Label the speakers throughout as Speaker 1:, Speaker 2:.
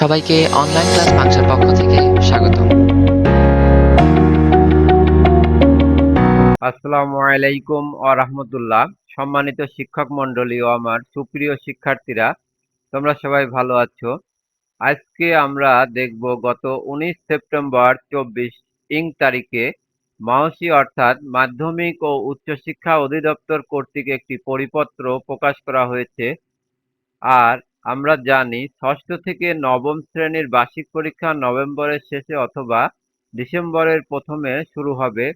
Speaker 1: সবাইকে online class পাংশার পক্ষ থেকে স্বাগতম।
Speaker 2: আসসালামু আলাইকুম ও রাহমাতুল্লাহ। সম্মানিত শিক্ষক মণ্ডলী ও আমার সুপ্রিয় শিক্ষার্থীরা, তোমরা সবাই ভালো আছো? আজকে আমরা দেখব গত উনিশ সেপ্টেম্বর চব্বিশ ইং তারিখে মাওসি অর্থাৎ মাধ্যমিক ও উচ্চশিক্ষা অধিদপ্তর কর্তৃক একটি পরিপত্র প্রকাশ করা হয়েছে। আর আমরা জানি ষষ্ঠ থেকে নবম শ্রেণির বার্ষিক পরীক্ষা নভেম্বরের শেষে অথবা ডিসেম্বরের প্রথমে শুরু হবে।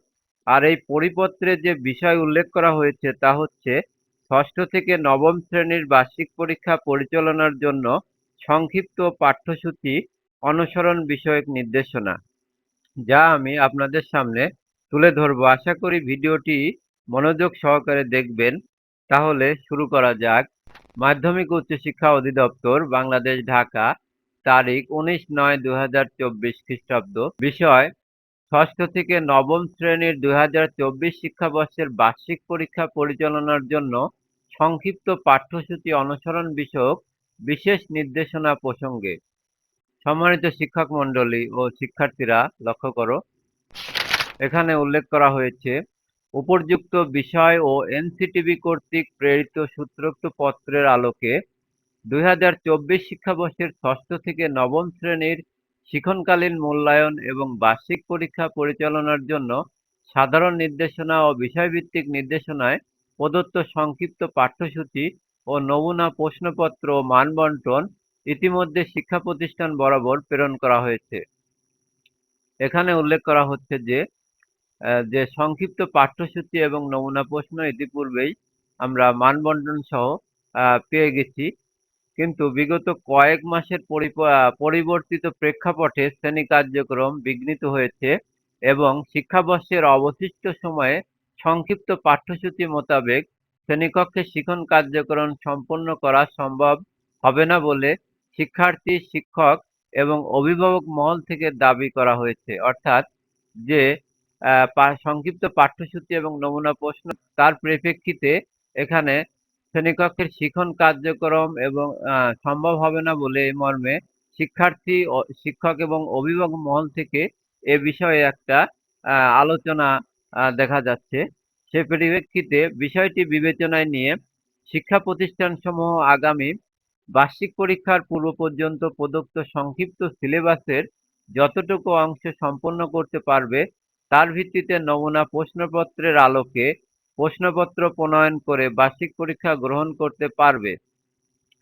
Speaker 2: আর এই পরিপত্রে যে বিষয় উল্লেখ করা হয়েছে তা হচ্ছে, ষষ্ঠ থেকে নবম শ্রেণির বার্ষিক পরীক্ষা পরিচালনার জন্য সংক্ষিপ্ত পাঠ্যসূচি অনুসরণ বিষয়ক নির্দেশনা, যা আমি আপনাদের সামনে তুলে ধরবো। আশা করি ভিডিওটি মনোযোগ সহকারে দেখবেন। তাহলে শুরু করা যাক। মাধ্যমিক উচ্চশিক্ষা অধিদপ্তর বাংলাদেশ ঢাকা, তারিখ উনিশ নয় দু হাজার চব্বিশ খ্রিস্টাব্দ। বিষয়, ষষ্ঠ থেকে নবম শ্রেণির দুই হাজার চব্বিশ শিক্ষাবর্ষের বার্ষিক পরীক্ষা পরিচালনার জন্য সংক্ষিপ্ত পাঠ্যসূচি অনুসরণ বিষয়ক বিশেষ নির্দেশনা প্রসঙ্গে সম্মানিত শিক্ষক মণ্ডলী ও শিক্ষার্থীরা লক্ষ্য করো। এখানে উল্লেখ করা হয়েছে উপর্যুক্ত বিষয় ও এনসিটিভি কর্তৃক প্রেরিত সূত্রোক্ত পত্রের আলোকে দুই হাজার চব্বিশ শিক্ষাবর্ষের ষষ্ঠ থেকে নবম শ্রেণির শিক্ষণকালীন মূল্যায়ন এবং বার্ষিক পরীক্ষা পরিচালনার জন্য সাধারণ নির্দেশনা ও বিষয়ভিত্তিক নির্দেশনায় প্রদত্ত সংক্ষিপ্ত পাঠ্যসূচি ও নমুনা প্রশ্নপত্র ও মানবন্টন ইতিমধ্যে শিক্ষা প্রতিষ্ঠান বরাবর প্রেরণ করা হয়েছে। এখানে উল্লেখ করা হচ্ছে যে যে সংক্ষিপ্ত পাঠ্যসূচি এবং নমুনা প্রশ্ন ইতিপূর্বেই আমরা মানবন্টন সহ পেয়ে গেছি। কিন্তু বিগত কয়েক মাসের পরিবর্তিত প্রেক্ষাপটে শ্রেণি কার্যক্রম বিঘ্নিত হয়েছে এবং শিক্ষাবর্ষের অবশিষ্ট সময়ে সংক্ষিপ্ত পাঠ্যসূচি মোতাবেক শ্রেণীকক্ষে শিক্ষণ কার্যক্রম সম্পন্ন করা সম্ভব হবে না বলে শিক্ষার্থী, শিক্ষক এবং অভিভাবক মহল থেকে দাবি করা হয়েছে। অর্থাৎ যে সংক্ষিপ্ত পাঠ্যসূচি এবং নমুনা প্রশ্ন তার পরিপ্রেক্ষিতে এখানে শ্রেণীকক্ষের শিক্ষণ কার্যক্রম এবং সম্ভব হবে না বলে এই মর্মে শিক্ষার্থী শিক্ষক এবং অভিভাবক মহল থেকে এ বিষয়ে একটা আলোচনা দেখা যাচ্ছে। সে পরিপ্রেক্ষিতে বিষয়টি বিবেচনায় নিয়ে শিক্ষা প্রতিষ্ঠানসমূহ আগামী বার্ষিক পরীক্ষার পূর্ব পর্যন্ত প্রদত্ত সংক্ষিপ্ত সিলেবাসের যতটুকু অংশ সম্পন্ন করতে পারবে তার ভিত্তিতে নমুনা প্রশ্নপত্রের আলোকে প্রশ্নপত্র প্রণয়ন করে বার্ষিক পরীক্ষা গ্রহণ করতে পারবে।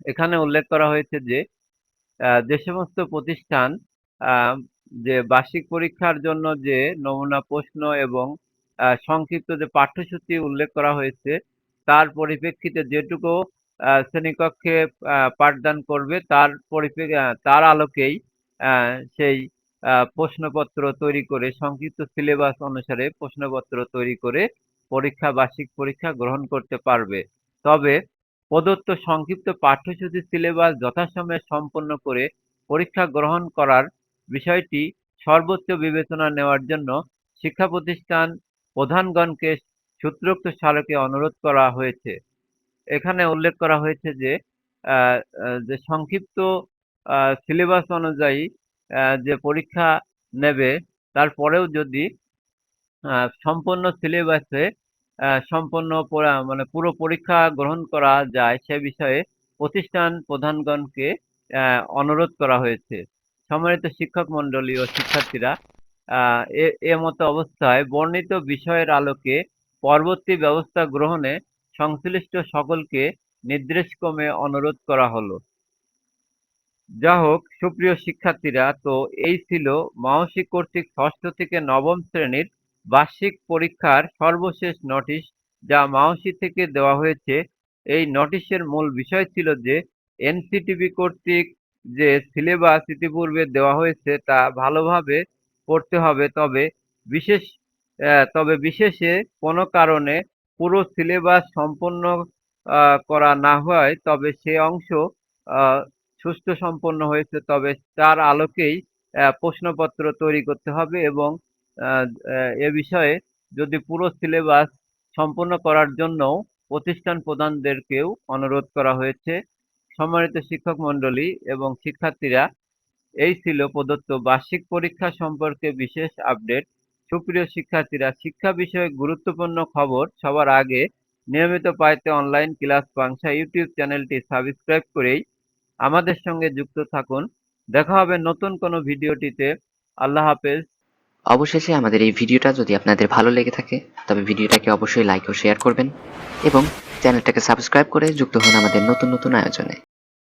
Speaker 2: এখানে উল্লেখ করা হয়েছে যে যে সমস্ত প্রতিষ্ঠান যে বার্ষিক পরীক্ষার জন্য যে নমুনা প্রশ্ন এবং সংক্ষিপ্ত যে পাঠ্যসূচি উল্লেখ করা হয়েছে, তার পরিপ্রেক্ষিতে যেটুকু শ্রেণীকক্ষে পাঠদান করবে, তার পরিপ্রেক্ষি তার আলোকেই সেই প্রশ্নপত্র তৈরি করে সংক্ষিপ্ত সিলেবাস অনুসারে প্রশ্নপত্র তৈরি করে পরীক্ষা, বার্ষিক পরীক্ষা গ্রহণ করতে পারবে। তবে প্রদত্ত সংক্ষিপ্ত পাঠ্যসূচি সিলেবাস যথাসময়ে সম্পন্ন করে পরীক্ষা গ্রহণ করার বিষয়টি সর্বোচ্চ বিবেচনা নেওয়ার জন্য শিক্ষা প্রতিষ্ঠান প্রধানগণকে সূত্রোক্ত স্মারকে অনুরোধ করা হয়েছে। এখানে উল্লেখ করা হয়েছে যে সংক্ষিপ্ত সিলেবাস অনুযায়ী যে পরীক্ষা নেবে, তারপরেও যদি সম্পূর্ণ সিলেবাসে সম্পূর্ণ মানে পুরো পরীক্ষা গ্রহণ করা যায়, সে বিষয়ে প্রতিষ্ঠান প্রধানগণকে অনুরোধ করা হয়েছে। সম্মানিত শিক্ষক মণ্ডলী ও শিক্ষার্থীরা এ মতো অবস্থায় বর্ণিত বিষয়ের আলোকে পরবর্তী ব্যবস্থা গ্রহণে সংশ্লিষ্ট সকলকে নির্দেশক্রমে অনুরোধ করা হলো। যা হোক সুপ্রিয় শিক্ষার্থীরা, তো এই ছিল মাওসি কর্তৃক ষষ্ঠ থেকে নবম শ্রেণির বার্ষিক পরীক্ষার সর্বশেষ নোটিশ যা মাওসি থেকে দেওয়া হয়েছে। এই নোটিশের মূল বিষয় ছিল যে, এনসিটিভি কর্তৃক যে সিলেবাস ইতিপূর্বে দেওয়া হয়েছে, তা ভালোভাবে পড়তে হবে। তবে বিশেষ তবে বিশেষে কোনো কারণে পুরো সিলেবাস সম্পন্ন করা না হয়, তবে সে অংশ সুষ্ঠু সম্পন্ন হয়েছে, তবে তার আলোকেই প্রশ্নপত্র তৈরি করতে হবে এবং এ বিষয়ে যদি পুরো সিলেবাস সম্পন্ন করার জন্য প্রতিষ্ঠান প্রধানদেরকেও অনুরোধ করা হয়েছে। সম্মানিত শিক্ষক মণ্ডলী এবং শিক্ষার্থীরা, এই ছিল প্রদত্ত বার্ষিক পরীক্ষা সম্পর্কে বিশেষ আপডেট। সুপ্রিয় শিক্ষার্থীরা, শিক্ষা বিষয়ে গুরুত্বপূর্ণ খবর সবার আগে নিয়মিত পাইতে অনলাইন ক্লাস পাংশা ইউটিউব চ্যানেলটি সাবস্ক্রাইব করেই আমাদের সঙ্গে যুক্ত থাকুন। দেখা হবে নতুন কোনো ভিডিওটিতে। আল্লাহ হাফেজ।
Speaker 3: অবশেষে আমাদের এই ভিডিওটা যদি আপনাদের ভালো লেগে থাকে, তবে ভিডিওটাকে অবশ্যই লাইক ও শেয়ার করবেন এবং চ্যানেলটাকে সাবস্ক্রাইব করে যুক্ত হন আমাদের নতুন নতুন আয়োজনে।